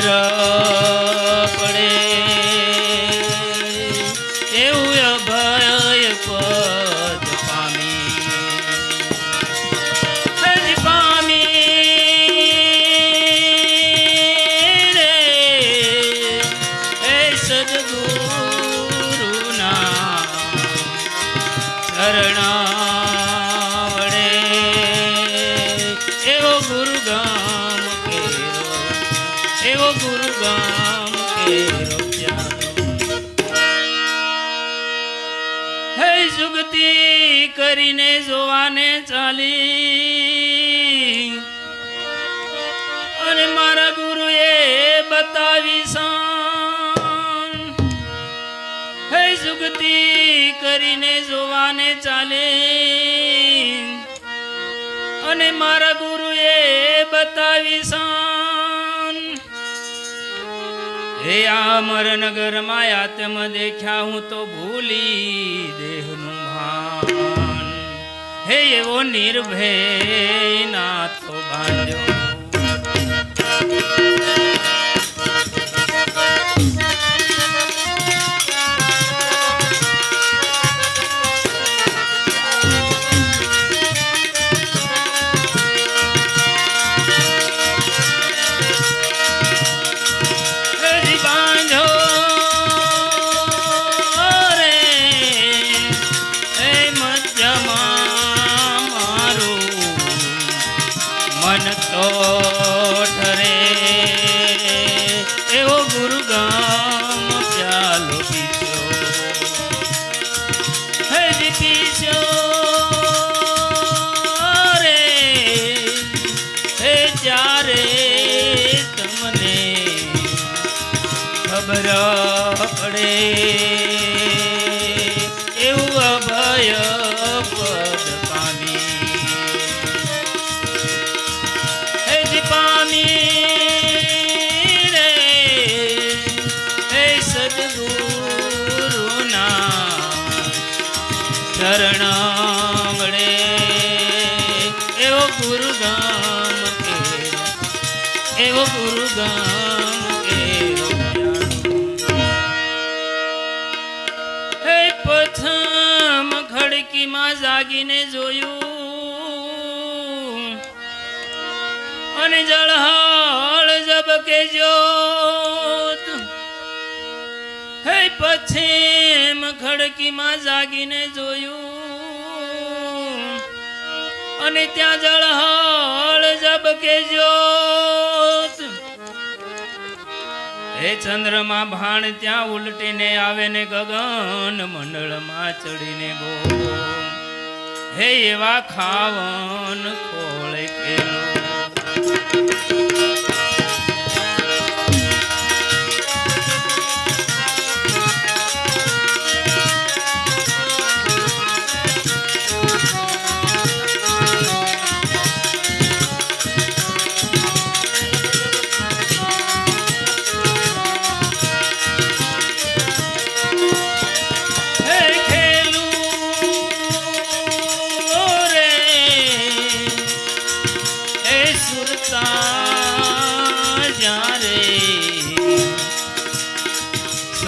ખબર જુગતી કરીને જોવાને ચાલી. અને મારા ગુરુએ બતાવી શાન હે જુગતિ કરીને જોવાને ચાલે. અને મારા ગુરુએ બતાવી શાન હે મરનગરમાં આત્મ દેખ્યા હું તો ભૂલી દેહનું. હે એવો નિર્ભય નાથો બાંધ્યો. એવું અભય પદ પામી. પામી રે હે સદગુરુના શરણ એવો ગુરુ ગામ એવો ગુરુ ખડકીમાં જાગીને જોયું. અને જળહળ જબકે જોત હે પછી ખડકીમાં જાગીને જોયું. અને ત્યાં જળહળ જબકે જોત હે ચંદ્રમાં ભાણ, ત્યાં ઉલટીને આવે ને ગગન મંડળમાં ચડીને ગો હે એવા ખાવન ખોળે કેલો.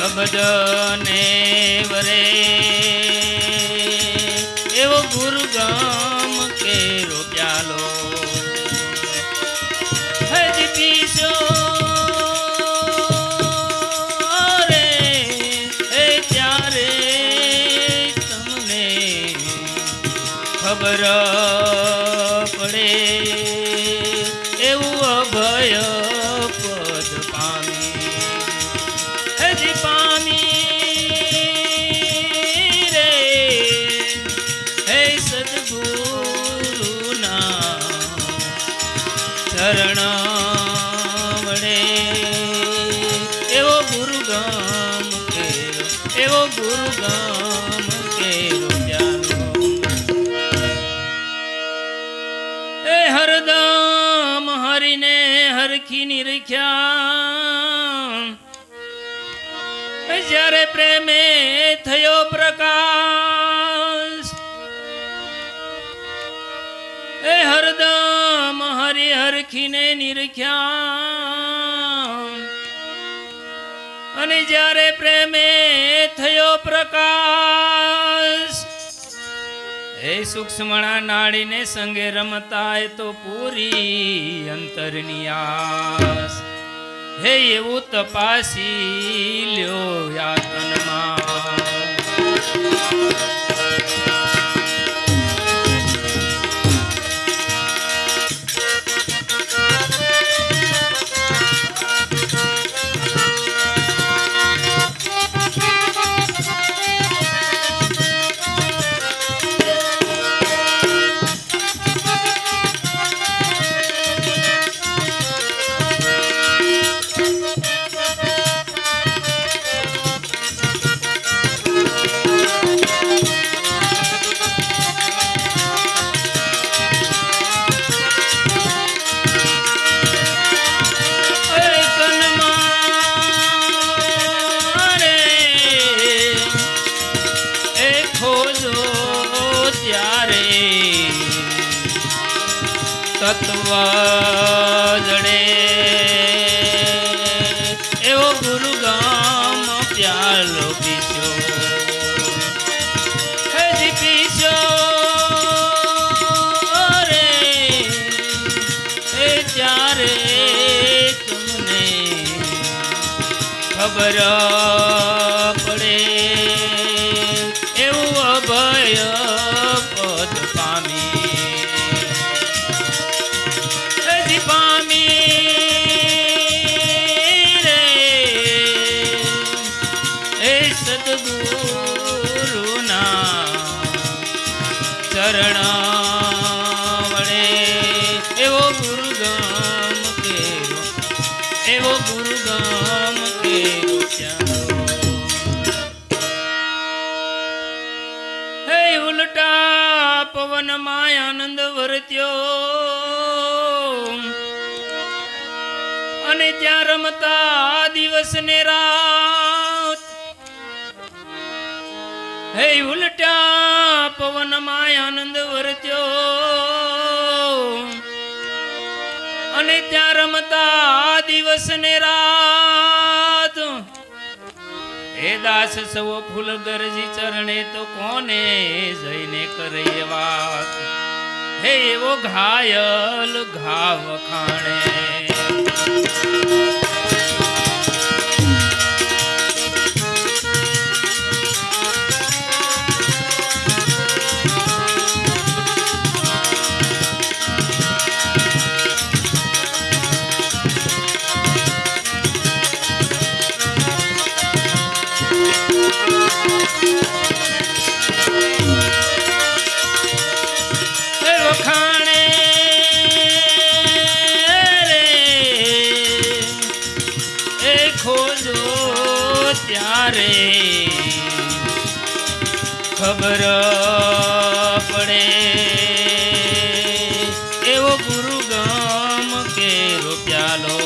શબ્દ વરે. એવો ગુરુગામ કે કેરો પ્યાલો. હજ પીશો રે હે ત્યારે તમને ખબર પડે. એવું અભય ચરણ વડે એવો ગુરુ ગામ એવો ગુરુ ગામ કેરો એ હરદમ હરીને હરખી નિરખ્યા, જ્યારે પ્રેમે હરિ નિરખ્યા. અને જ્યારે પ્રેમે થયો પ્રકાશ, હે સૂક્ષ્મણા નાડીને સંગે રમતા તો પૂરી અંતરની આસ. હે એવું તપાસી લ્યો યાતનમાં. તત્વ જડે. એવો ગુરુગામ પ્યાલો પીશો હજી પીશો રે. એ ત્યારે તમને ખબર વર્ત્યો અને ત્યાં રમતા દિવસ ને રાત, હે ઉલટા પવનમાં આનંદ વર્ત્યો અને ત્યાં રમતા દિવસ ને રાત, હે દાસ સવો ફૂલ ગરજી ચરણે તો કોને જઈને કરે વાત હે એવો ઘાયલ ઘાવ ખાણે. ખબર પડે. એવો ગુરુ ગમ કે રૂપિયાલો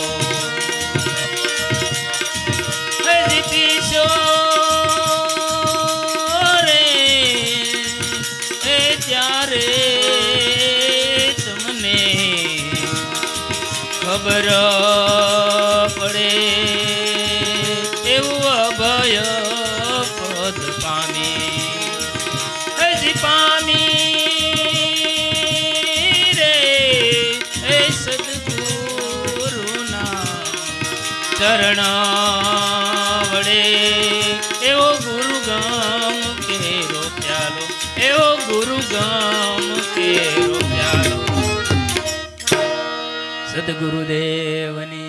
ખબર ચરણ વડે એવો ગુરુ ગામ કેરો પ્યાલો એવો ગુરુ ગામ કેરો પ્યાલો. સદગુરુદેવની